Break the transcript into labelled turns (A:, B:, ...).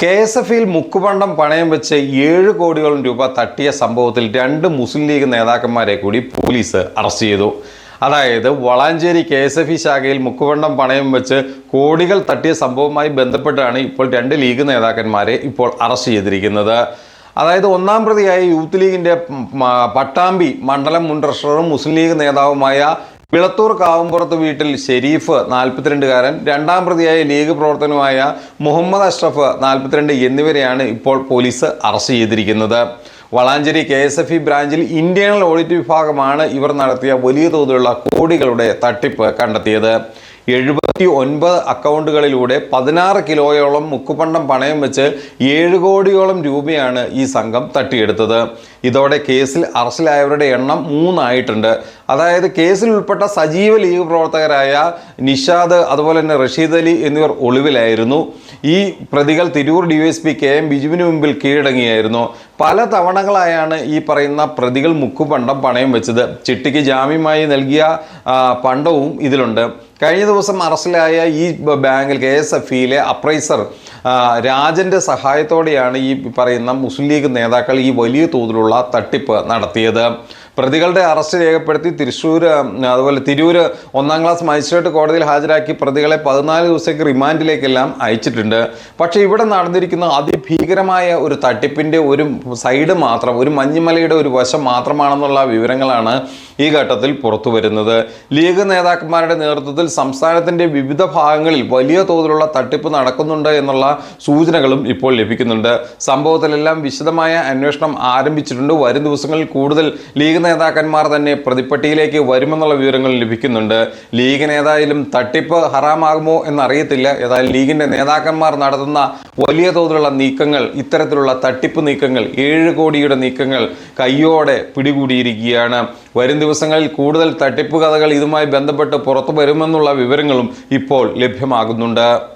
A: K S എഫിൽ മുക്കുപണ്ടം പണയം വെച്ച് ഏഴ് കോടിയോളം രൂപ തട്ടിയ സംഭവത്തിൽ രണ്ട് മുസ്ലിം ലീഗ് നേതാക്കന്മാരെ കൂടി പോലീസ് അറസ്റ്റ് ചെയ്തു. അതായത് Valanchery K S F E ശാഖയിൽ മുക്കുപണ്ടം പണയം വെച്ച് കോടികൾ തട്ടിയ സംഭവവുമായി ബന്ധപ്പെട്ടാണ് ഇപ്പോൾ രണ്ട് ലീഗ് നേതാക്കന്മാരെ ഇപ്പോൾ അറസ്റ്റ് ചെയ്തിരിക്കുന്നത്. അതായത് ഒന്നാം പ്രതിയായ യൂത്ത് ലീഗിന്റെ പട്ടാമ്പി മണ്ഡലം മുൻ ട്രഷററും മുസ്ലിം ലീഗ് നേതാവുമായ വിളത്തൂർ കാവുംപുറത്ത് വീട്ടിൽ ഷെരീഫ് നാൽപ്പത്തിരണ്ടുകാരൻ രണ്ടാം പ്രതിയായ ലീഗ് പ്രവർത്തനമായ മുഹമ്മദ് അഷ്റഫ് നാൽപ്പത്തിരണ്ട് എന്നിവരെയാണ് ഇപ്പോൾ പോലീസ് അറസ്റ്റ് ചെയ്തിരിക്കുന്നത്. Valanchery K S F E ബ്രാഞ്ചിൽ ഇന്റേണൽ ഓഡിറ്റ് വിഭാഗമാണ് ഇവർ നടത്തിയ വലിയ തോതിലുള്ള കോടികളുടെ തട്ടിപ്പ് കണ്ടെത്തിയത്. എഴുപത്തി ഒൻപത് അക്കൗണ്ടുകളിലൂടെ പതിനാറ് കിലോയോളം മുക്കുപണ്ടം പണയം വെച്ച് ഏഴ് കോടിയോളം രൂപയാണ് ഈ സംഘം തട്ടിയെടുത്തത്. ഇതോടെ കേസിൽ അറസ്റ്റിലായവരുടെ എണ്ണം മൂന്നായിട്ടുണ്ട്. അതായത് കേസിൽ ഉൾപ്പെട്ട സജീവ ലീഗ് പ്രവർത്തകരായ നിഷാദ് അതുപോലെ തന്നെ റഷീദ് അലി എന്നിവർ ഒളിവിലായിരുന്നു. ഈ പ്രതികൾ Tirur D Y S P K M ബിജുവിന് മുമ്പിൽ കീഴടങ്ങിയായിരുന്നു. പല തവണകളായാണ് ഈ പറയുന്ന പ്രതികൾ മുക്കുപണ്ടം പണയം വെച്ചത്. ചിട്ടിക്ക് ജാമ്യമായി നൽകിയ പണ്ടവും ഇതിലുണ്ട്. കഴിഞ്ഞ ദിവസം അറസ്റ്റിലായ ഈ ബാങ്കിൽ കെ എസ് എഫ് ഇയിലെ അപ്രൈസർ രാജന്റെ സഹായത്തോടെയാണ് ഈ പറയുന്ന മുസ്ലിം ലീഗ് നേതാക്കൾ ഈ വലിയ തോതിലുള്ള തട്ടിപ്പ് നടത്തിയത്. പ്രതികളുടെ അറസ്റ്റ് രേഖപ്പെടുത്തി തൃശ്ശൂർ അതുപോലെ തിരൂർ ഒന്നാം ക്ലാസ് മജിസ്ട്രേറ്റ് കോടതിയിൽ ഹാജരാക്കി പ്രതികളെ പതിനാല് ദിവസത്തേക്ക് റിമാൻഡിലേക്കെല്ലാം അയച്ചിട്ടുണ്ട്. പക്ഷേ ഇവിടെ നടന്നിരിക്കുന്ന അതിഭീകരമായ ഒരു തട്ടിപ്പിന്റെ ഒരു സൈഡ് മാത്രം ഒരു മഞ്ഞുമലയുടെ ഒരു വശം മാത്രമാണെന്നുള്ള വിവരങ്ങളാണ് ഈ ഘട്ടത്തിൽ പുറത്തു വരുന്നത്. ലീഗ് നേതാക്കന്മാരുടെ നേതൃത്വത്തിൽ സംസ്ഥാനത്തിന്റെ വിവിധ ഭാഗങ്ങളിൽ വലിയ തോതിലുള്ള തട്ടിപ്പ് നടക്കുന്നുണ്ട് എന്നുള്ള സൂചനകളും ഇപ്പോൾ ലഭിക്കുന്നുണ്ട്. സംഭവത്തിലെല്ലാം വിശദമായ അന്വേഷണം ആരംഭിച്ചിട്ടുണ്ട്. വരും ദിവസങ്ങളിൽ കൂടുതൽ ലീഗ് നേതാക്കന്മാർ തന്നെ പ്രതിപ്പട്ടിയിലേക്ക് വരുമെന്നുള്ള വിവരങ്ങൾ ലഭിക്കുന്നുണ്ട്. ലീഗ് നേതായാലും തട്ടിപ്പ് ഹറാമാകുമോ എന്നറിയത്തില്ല. ഏതായാലും ലീഗിന്റെ നേതാക്കന്മാർ നടത്തുന്ന വലിയ തോതിലുള്ള നീക്കങ്ങൾ ഇത്തരത്തിലുള്ള തട്ടിപ്പ് നീക്കങ്ങൾ ഏഴ് കോടിയുടെ നീക്കങ്ങൾ കയ്യോടെ പിടികൂടിയിരിക്കുകയാണ്. വരും ദിവസങ്ങളിൽ കൂടുതൽ തട്ടിപ്പ് കഥകൾ ഇതുമായി ബന്ധപ്പെട്ട് പുറത്തു വരുമെന്നുള്ള വിവരങ്ങളും ഇപ്പോൾ ലഭ്യമാകുന്നുണ്ട്.